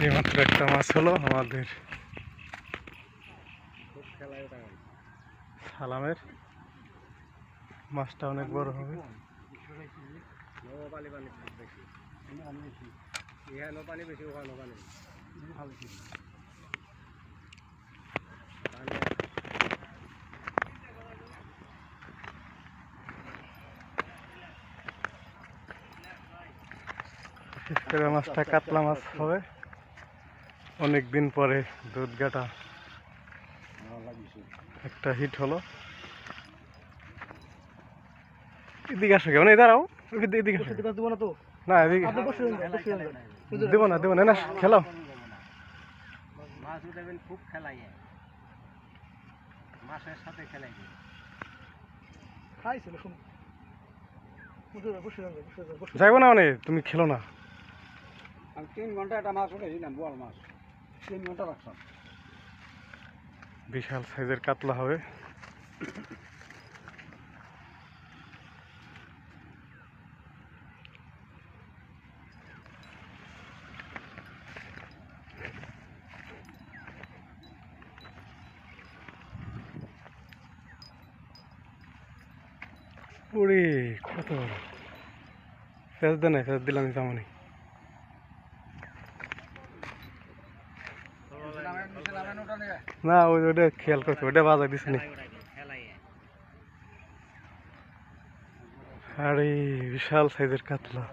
এইমাত্র একটা মাছ হলো আমাদের সালামের। মাছটা অনেক বড় হবে। মাছটা কাতলা মাছ হবে। অনেক দিন পরে দুধ গাটা একটা হিট হলো। এদিকে আসো কেমন এই দাঁড়াও এদিকে এদিকে আসো। দেবো না তো। না এদিকে আপনি বসে যান, বসে যান। দেবো না দেবো না না খেলাও। খুব খেলাই মাছের সাথে খেলাই খাইছিল শুন বসে যান বসে যান বসে যাইবো না মানে তুমি খেলো না। আমি তিন ঘণ্টা একটা মাছ উঠেছিলাম বল মাছ। বিশাল সাইজের কাতলা হবে। ওরে কত। ফেস দে নাই ফেস দিলাম তেমনই না, ওই ওটা খেয়াল করছে, ওটা বাজার দিছে নি। আরে, বিশাল সাইজের কাতলা।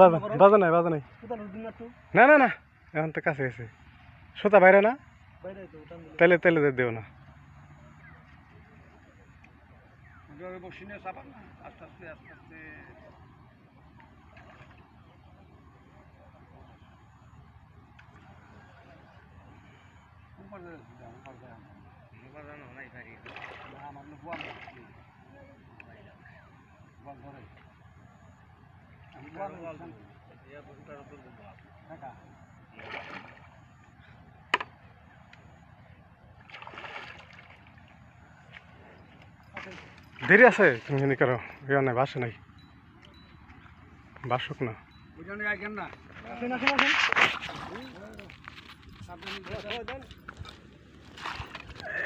বাজা বাজা নাই বাজা নাই। না না না, এখন তো কাছে গেছে সোতা বাইরে না? তাইলে তাইলে দেও না। বসি নিয়ে চাপান আস্তে আস্তে আস্তে আস্তে আমার লোক বল বল ধরে আমি বল ঢাকা দেরি আছে তুমি এখানে করো ইয়া নাই বাসে নাই বাসুক না বুঝানো আইকেন না আসেন আসেন আসেন মাশাআল্লাহ মাশাআল্লাহ ভর্তি সাইজের কাট ভাই,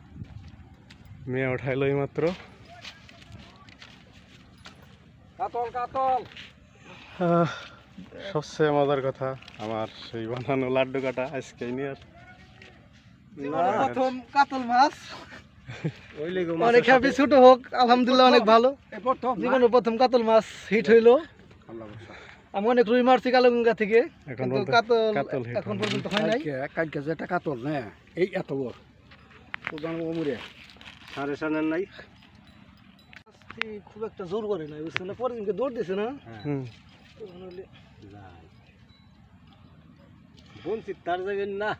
মেয়ে উঠাইলো এই মাত্র। কাতল কাতল। সবচেয়ে মজার কথা আমার সেই বানানো লাড্ডু কাটা আজকে নিয়ে প্রথম কাতল মাছ। অনেক হ্যাপি ছোট হোক আলহামদুলিল্লাহ অনেক ভালো। জীবনে প্রথম কাতল মাছ হিট হইল। আমি অনেক রুই মারছি কালগঙ্গা থেকে এখন কাতল এখন পর্যন্ত হয় নাই। কালকে যেটা কাতল না? এই এত বড়। সাড়ে সানের নাই। খুব একটা জোর করে নাই বুঝছেন না? পরের দিনকে দৌড় দিছে না? হইলে বঞ্চিত তার যাবেন না।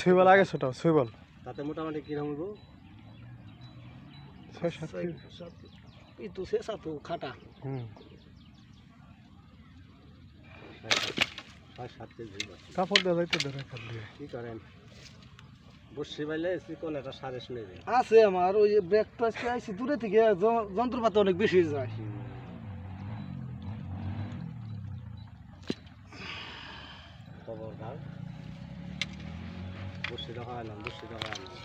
সুইবল আগে ছোট সুইবল তাতে মোটামুটি কীরকম হইব? ছয় সাত এই তো শেষ খাটা। হুম। ছয় সাত কেজি কাপড় দেওয়া যাইতে ধরে কি করেন? বসি পাইলে চিকন একটা সারে শুনে আছে আমার ওই আইসি দূরে থেকে যন্ত্রপাতি অনেক বেশি যায়। খবর দাও বসি দেখা আনলাম বসি দেখা আনলাম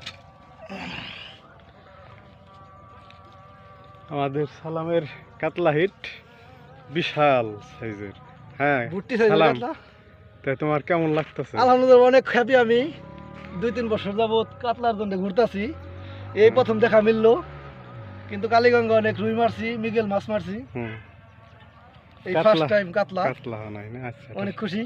আমাদের সালামের কাতলা হিট বিশাল সাইজের। হ্যাঁ সালাম। তাই তোমার কেমন লাগতেছে? আলহামদুলিল্লাহ অনেক হ্যাপি আমি। দুই তিন বছর যাবত কাতলার জন্য ঘুরতেছি। এই প্রথম দেখা মিললো। কিন্তু কালীগঙ্গা অনেক রুই মারছি মিগেল মাছ মারছি। এই ফার্স্ট টাইম কাতলা। কাতলা নাই না? আচ্ছা অনেক খুশি।